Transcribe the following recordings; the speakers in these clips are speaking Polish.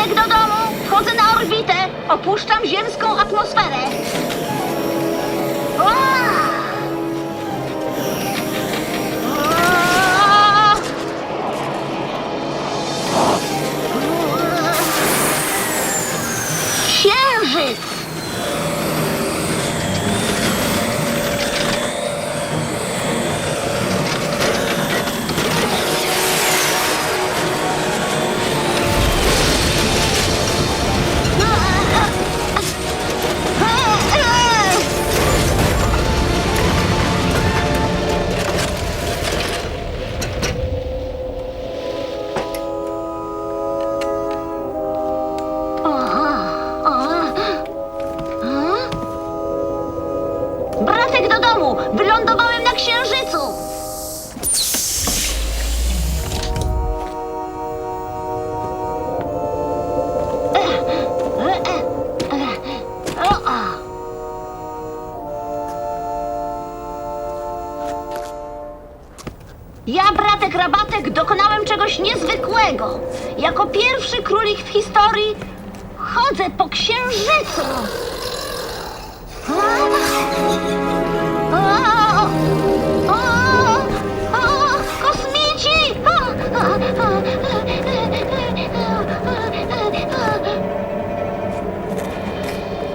Kwiatek do domu! Wchodzę na orbitę! Opuszczam ziemską atmosferę! Ja, bratek Rabatek, dokonałem czegoś niezwykłego. Jako pierwszy królik w historii chodzę po księżycu. Kosmici!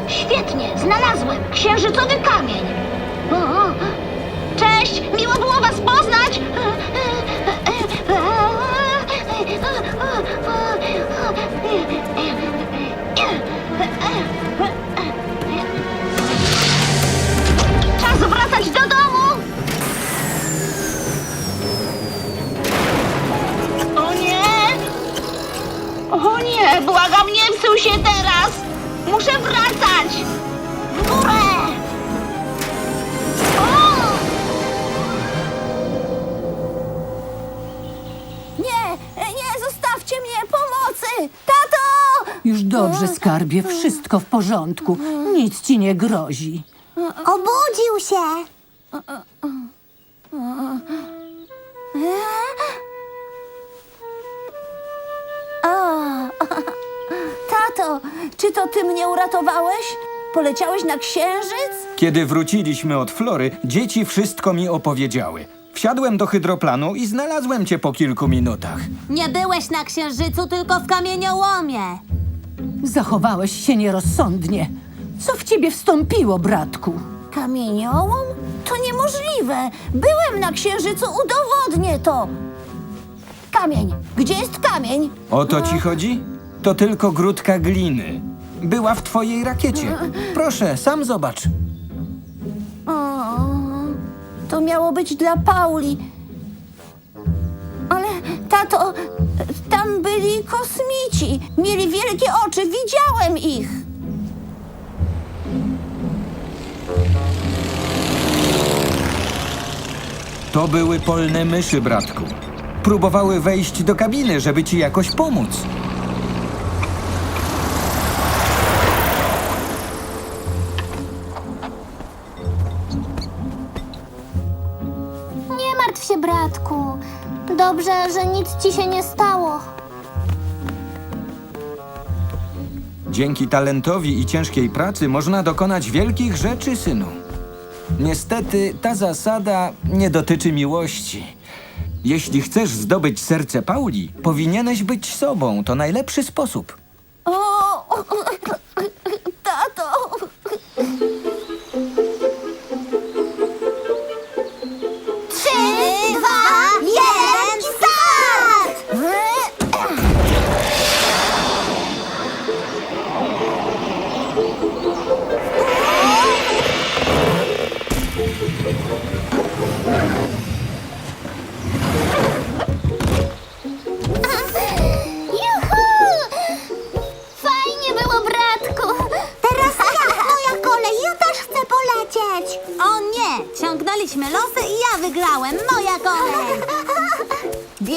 Świetnie, znalazłem księżycowy kamień. Dobrze, skarbie, wszystko w porządku. Nic ci nie grozi. Obudził się! Tato, czy to ty mnie uratowałeś? Poleciałeś na księżyc? Kiedy wróciliśmy od Flory, dzieci wszystko mi opowiedziały. Wsiadłem do hydroplanu i znalazłem cię po kilku minutach. Nie byłeś na księżycu, tylko w kamieniołomie. Zachowałeś się nierozsądnie. Co w ciebie wstąpiło, bratku? Kamieniołom? To niemożliwe! Byłem na księżycu, udowodnię to! Kamień! Gdzie jest kamień? O to ci chodzi? To tylko grudka gliny. Była w twojej rakiecie. Proszę, sam zobacz. O, to miało być dla Pauli. Tato, tam byli kosmici. Mieli wielkie oczy, widziałem ich. To były polne myszy, bratku. Próbowały wejść do kabiny, żeby ci jakoś pomóc. Dobrze, że nic ci się nie stało. Dzięki talentowi i ciężkiej pracy można dokonać wielkich rzeczy, synu. Niestety ta zasada nie dotyczy miłości. Jeśli chcesz zdobyć serce Pauli, powinieneś być sobą. To najlepszy sposób. O, tato.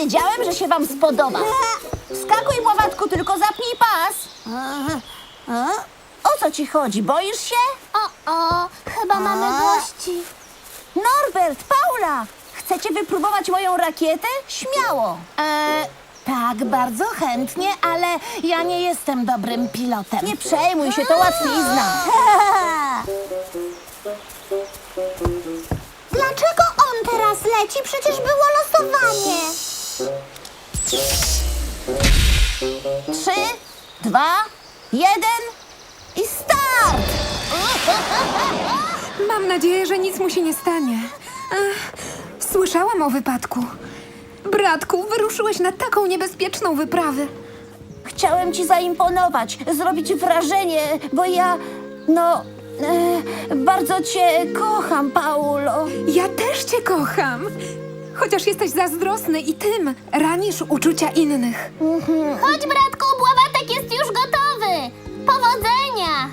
Wiedziałem, że się wam spodoba. Skakuj, Bławatku, tylko zapnij pas. O co ci chodzi? Boisz się? O, o, chyba mamy gości. Norbert, Paula! Chcecie wypróbować moją rakietę? Śmiało. E, Tak, bardzo chętnie, ale ja nie jestem dobrym pilotem. Nie przejmuj się, to łatwizna. Dlaczego on teraz leci? Przecież było losowanie. Trzy, dwa, jeden i start! Mam nadzieję, że nic mu się nie stanie. Ech, słyszałam o wypadku. Bratku, wyruszyłeś na taką niebezpieczną wyprawę. Chciałem ci zaimponować, zrobić wrażenie, bo ja, no, e, bardzo cię kocham, Paulo. Ja też cię kocham. Chociaż jesteś zazdrosny i tym ranisz uczucia innych. Chodź, bratku, bławatek jest już gotowy. Powodzenia!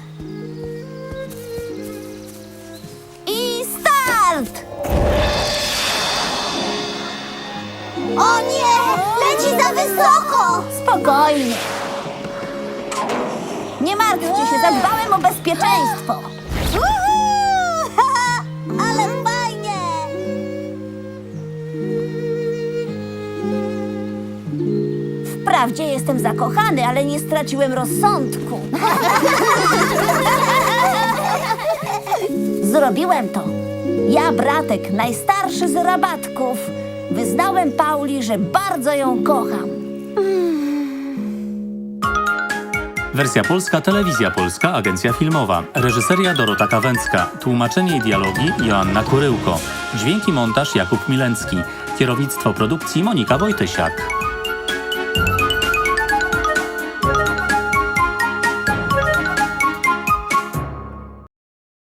I start! O nie! Leci za wysoko! Spokojnie. Nie martwcie się, zadbałem o bezpieczeństwo. Wprawdzie jestem zakochany, ale nie straciłem rozsądku. Zrobiłem to. Ja, bratek, najstarszy z rabatków, wyznałem Pauli, że bardzo ją kocham. Wersja polska, telewizja polska, agencja filmowa. Reżyseria Dorota Kawęcka. Tłumaczenie i dialogi Joanna Kuryłko. Dźwięki montaż Jakub Milencki. Kierownictwo produkcji Monika Wojtysiak.